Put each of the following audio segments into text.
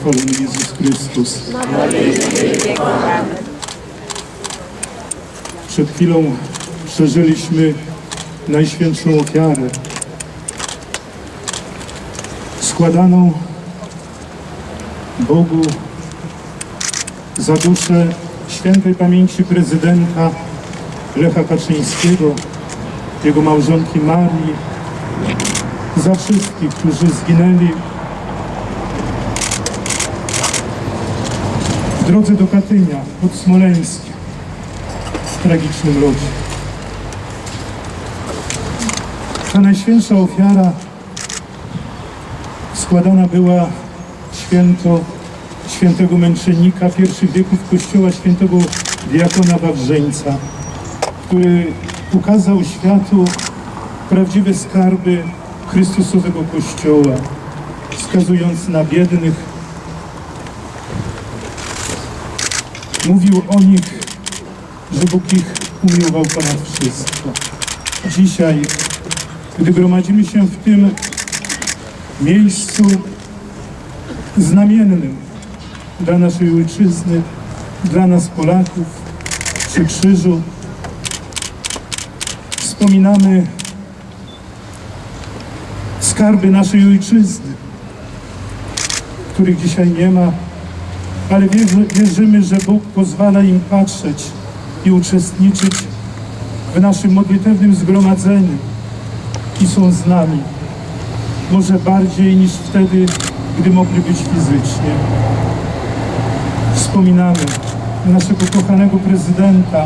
pochwalony Jezus Chrystus. Przed chwilą przeżyliśmy Najświętszą ofiarę, składaną Bogu za duszę świętej pamięci prezydenta Lecha Kaczyńskiego, jego małżonki Marii, za wszystkich, którzy zginęli drodze do Katynia pod Smoleńskiem w tragicznym locie. Ta najświętsza ofiara składana była święto świętego męczennika pierwszych wieków Kościoła, świętego diakona Wawrzeńca, który ukazał światu prawdziwe skarby Chrystusowego Kościoła, wskazując na biednych. Mówił o nich, że Bóg ich umiłował ponad wszystko. Dzisiaj, gdy gromadzimy się w tym miejscu znamiennym dla naszej ojczyzny, dla nas Polaków, przy krzyżu, wspominamy skarby naszej ojczyzny, których dzisiaj nie ma, ale wierzy, wierzymy, że Bóg pozwala im patrzeć i uczestniczyć w naszym modlitewnym zgromadzeniu i są z nami. Może bardziej niż wtedy, gdy mogli być fizycznie. Wspominamy naszego kochanego prezydenta,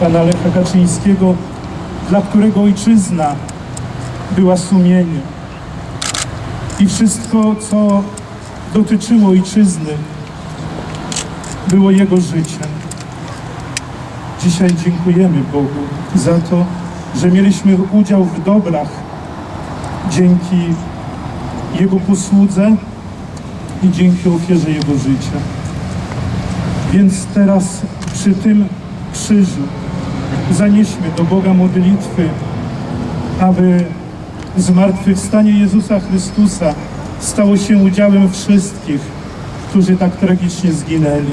pana Lecha Kaczyńskiego, dla którego ojczyzna była sumieniem. I wszystko, co dotyczyło ojczyzny, było jego życiem. Dzisiaj dziękujemy Bogu za to, że mieliśmy udział w dobrach dzięki Jego posłudze i dzięki ofierze Jego życia. Więc teraz przy tym krzyżu zanieśmy do Boga modlitwy, aby zmartwychwstanie Jezusa Chrystusa stało się udziałem wszystkich, którzy tak tragicznie zginęli.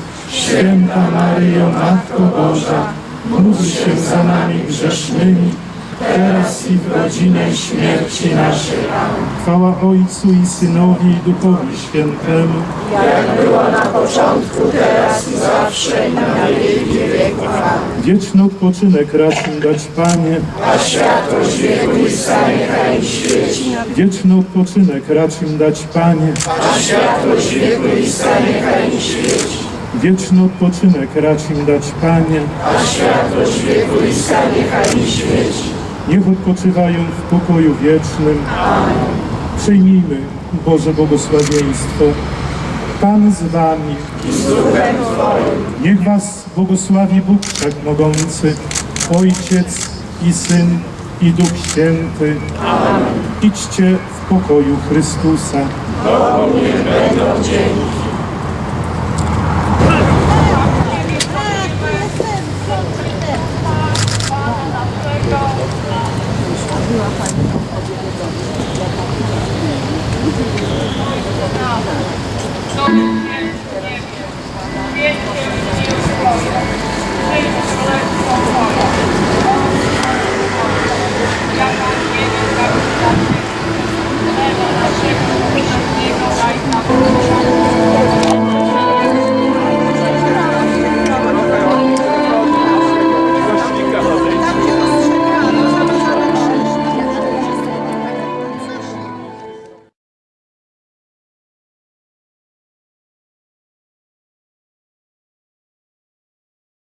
Święta Maryjo, Matko Boża, módl się za nami grzesznymi, teraz i w godzinę śmierci naszej. Chwała Ojcu i Synowi i Duchowi Świętemu. jak było na początku, teraz i zawsze i na wieki wieków. Amen. Wieczny odpoczynek racz im dać Panie. A światłość wieku i i świeci. Wieczny odpoczynek racz im dać Panie. A światłość wieku i i świeci. Wieczny odpoczynek racz im dać Panie. A światłość wieku i stanie i świeci. Niech odpoczywają w pokoju wiecznym. Przyjmijmy Boże błogosławieństwo. Pan z Wami. Z duchem Twoim. Niech Was błogosławi Bóg Wszechmogący, Ojciec i Syn i Duch Święty. Idźcie w pokoju Chrystusa. Bogu niech będą dzięki.